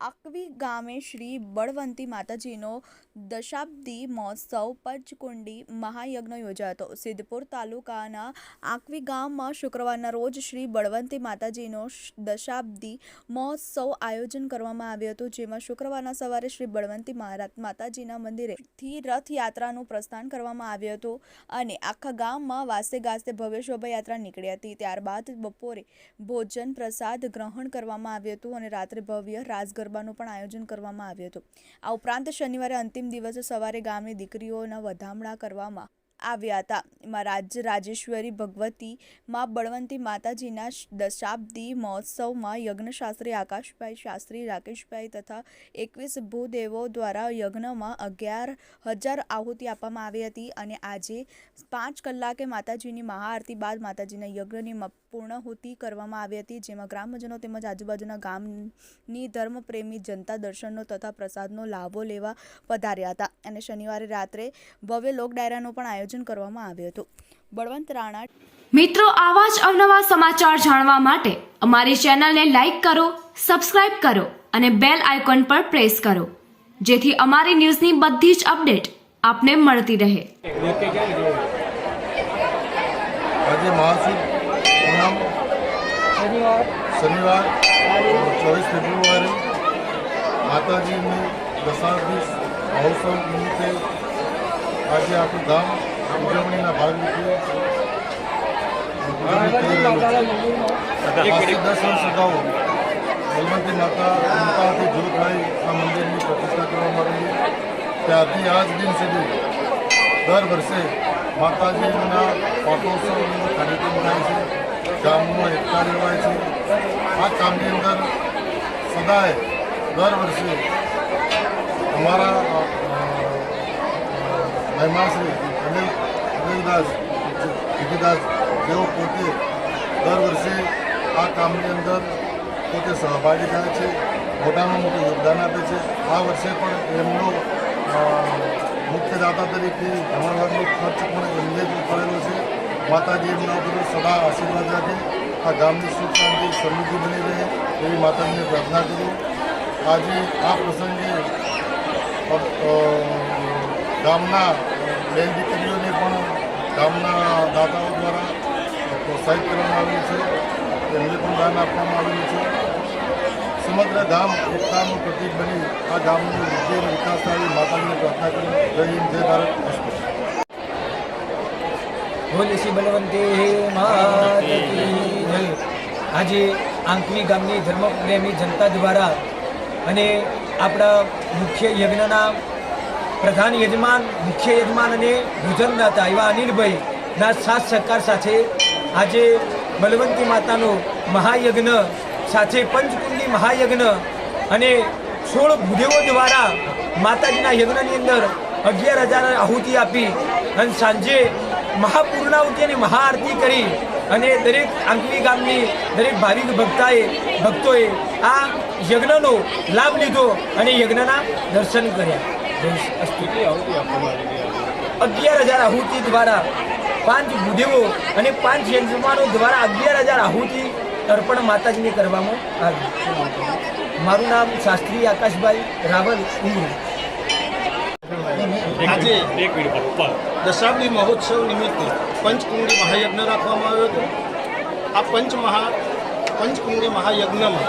આકવી ગામે શ્રી બળવંતી માતાજીનો દશાબ્દી મહોત્સવ પંચકુંડી મહાયજ્ઞ યોજાયો હતો. સિદ્ધપુર તાલુકાના આકવી ગામમાં શુક્રવારના રોજ શ્રી બળવંતી માતાજીનો દશાબ્દી મહોત્સવ આયોજન કરવામાં આવ્યું હતું, જેમાં શુક્રવારના સવારે શ્રી બળવંતી મહારાજ માતાજીના મંદિરેથી રથયાત્રાનું પ્રસ્થાન કરવામાં આવ્યું હતું અને આખા ગામમાં વાસે ગાસ્તે ભવ્ય શોભાયાત્રા નીકળી હતી. ત્યારબાદ બપોરે ભોજન પ્રસાદ ગ્રહણ કરવામાં આવ્યું હતું અને રાત્રે ભવ્ય રાસ ગરબાનું પણ આયોજન કરવામાં આવ્યું હતું. આ ઉપરાંત શનિવારે અંતિમ દિવસે સવારે ગામની દીકરીઓના વધામણા કરવામાં આવ્યા હતા. એમાં રાજ રાજેશ્વરી ભગવતી, માં બળવંતી માતાજીના દશાબ્દી મહોત્સવમાં યજ્ઞશાસ્ત્રી આકાશભાઈ શાસ્ત્રી, રાકેશભાઈ તથા એકવીસ ભૂદેવો દ્વારા યજ્ઞમાં અગિયાર હજાર આહુતિ આપવામાં આવી હતી અને આજે પાંચ કલાકે માતાજીની મહાઆરતી બાદ માતાજીના યજ્ઞની પૂર્ણહુતિ કરવામાં આવી હતી. જેમાં ગ્રામજનો તેમજ આજુબાજુના ગામની ધર્મપ્રેમી જનતા દર્શનનો તથા પ્રસાદનો લાભો લેવા પધાર્યા હતા. અને શનિવારે રાત્રે ભવ્ય લોક ડાયરાનું પણ આયોજન કરવામાં આવ્યું હતું. બળવંત રાણા મિત્રો આવા જ અવનવા સમાચાર જાણવા માટે અમારી ચેનલને લાઇક કરો સબસ્ક્રાઇબ કરો અને બેલ આઇકોન પર પ્રેસ કરો જેથી અમારી ન્યૂઝની બધી જ અપડેટ આપને મળતી રહે. આજે શનિવાર. ચોવીસ ફેબ્રુઆરી માતાજીનું દશાબ્દી મહોત્સવ નિમિત્તે આજે આપણું ગામ ઉજવણીના ભાગરૂપે દસ વર્ષ અગાઉ બલવંતી માતા મમતાથી જોતભાઈ આ મંદિરની પ્રતિષ્ઠા કરવામાં આવી ત્યારથી આજ દિન સુધી દર વર્ષે માતાજીના પાટોત્સવનો કાર્યક્રમ થાય છે. ગામમાં એકતા લેવાય છે. આ કામની અંદર સદાય દર વર્ષે અમારા મહેમાશ્રી અનિલ અનિલદાસ વિજયદાસ જેઓ પોતે દર વર્ષે આ કામની અંદર પોતે સહભાગી થાય છે, મોટામાં મોટું યોગદાન આપે છે. આ વર્ષે પણ એમનો મુખ્યદાતા મુખ્ય દાતા તરીકે ભ્રમણવરનો ખર્ચ પણ એમને જ પડેલો છે. માતાજી એમના ઉપર સદા આશીર્વાદ રાખે. આ ગામની સુખ શાંતિ સમૃદ્ધિ બની રહે એવી માતાજીને પ્રાર્થના કરું. આજે આ પ્રસંગે ગામના બેન દીકરીઓને પણ ગામના દાતાઓ દ્વારા પ્રોત્સાહિત કરવામાં આવેલું છે. એમને પણ દાન આપવામાં આવેલું છે. સમગ્ર ગામ એકતાનું પ્રતિક બની આ ગામની વૃદ્ધિ અને વિકાસ થાય માતાજીને પ્રાર્થના કરી. જય હિન્દ, જય ભારત. આજે આંકવી ગામની ધર્મપ્રેમી જનતા દ્વારા અને આપણા મુખ્ય યજ્ઞના પ્રધાન યજમાન, મુખ્ય યજમાન અને ભોજનદાતા એવા અનિલભાઈના સાથ સહકાર સાથે આજે બલવંતી માતાનો મહાયજ્ઞ સાથે પંચકુંડી મહાયજ્ઞ અને સોળ ભૂદેવો દ્વારા માતાજીના યજ્ઞની અંદર અગિયાર હજાર આહુતિ આપી અને સાંજે મહાપૂર્ણાહુતિ અને મહાઆરતી કરી અને દરેક આંકવી ગામની દરેક ભાવિક ભક્તાએ, ભક્તોએ આ યજ્ઞનો લાભ લીધો અને યજ્ઞના દર્શન કર્યા. અગિયાર હજાર આહુતિ દ્વારા પાંચ ભૂદેવો અને પાંચ યજમાનો દ્વારા અગિયાર હજાર આહુતિ અર્પણ માતાજીને કરવામાં આવી. મારું નામ શાસ્ત્રી આકાશભાઈ રાવલ ઉમરું આજે દશાબ્દી મહોત્સવ નિમિત્તે પંચકુંડી મહાયજ્ઞ રાખવામાં આવ્યો હતો. આ પંચમહા પંચકુંડી મહાયજ્ઞમાં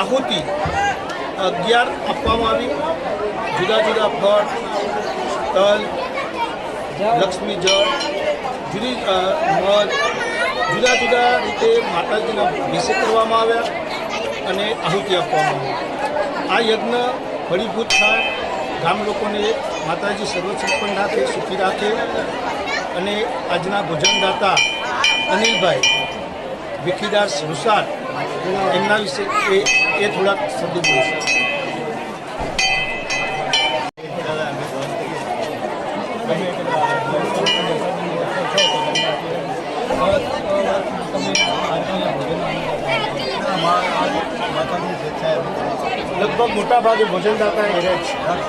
આહુતિ અગિયાર આપવામાં આવી. જુદા જુદા ફળ, તલ, લક્ષ્મી જળ, જુદી મધ, જુદા જુદા રીતે માતાજીના અભિષેક કરવામાં આવ્યા અને આહુતિ આપવામાં આવી. આ યજ્ઞ ફળીભૂત થાય, ગામ લોકોને માતાજી સર્વસંપન્ન રાખે, સુખી રાખે અને આજના ભોજનદાતા અનિલભાઈ વિખીદાસ રૂસાર એમના વિશે એ થોડાક શબ્દો બોલશે. વાતાવરણ સ્વેચ્છાએ લગભગ મોટા ભાગે ભોજનદાતા એરિયા જ ખાસ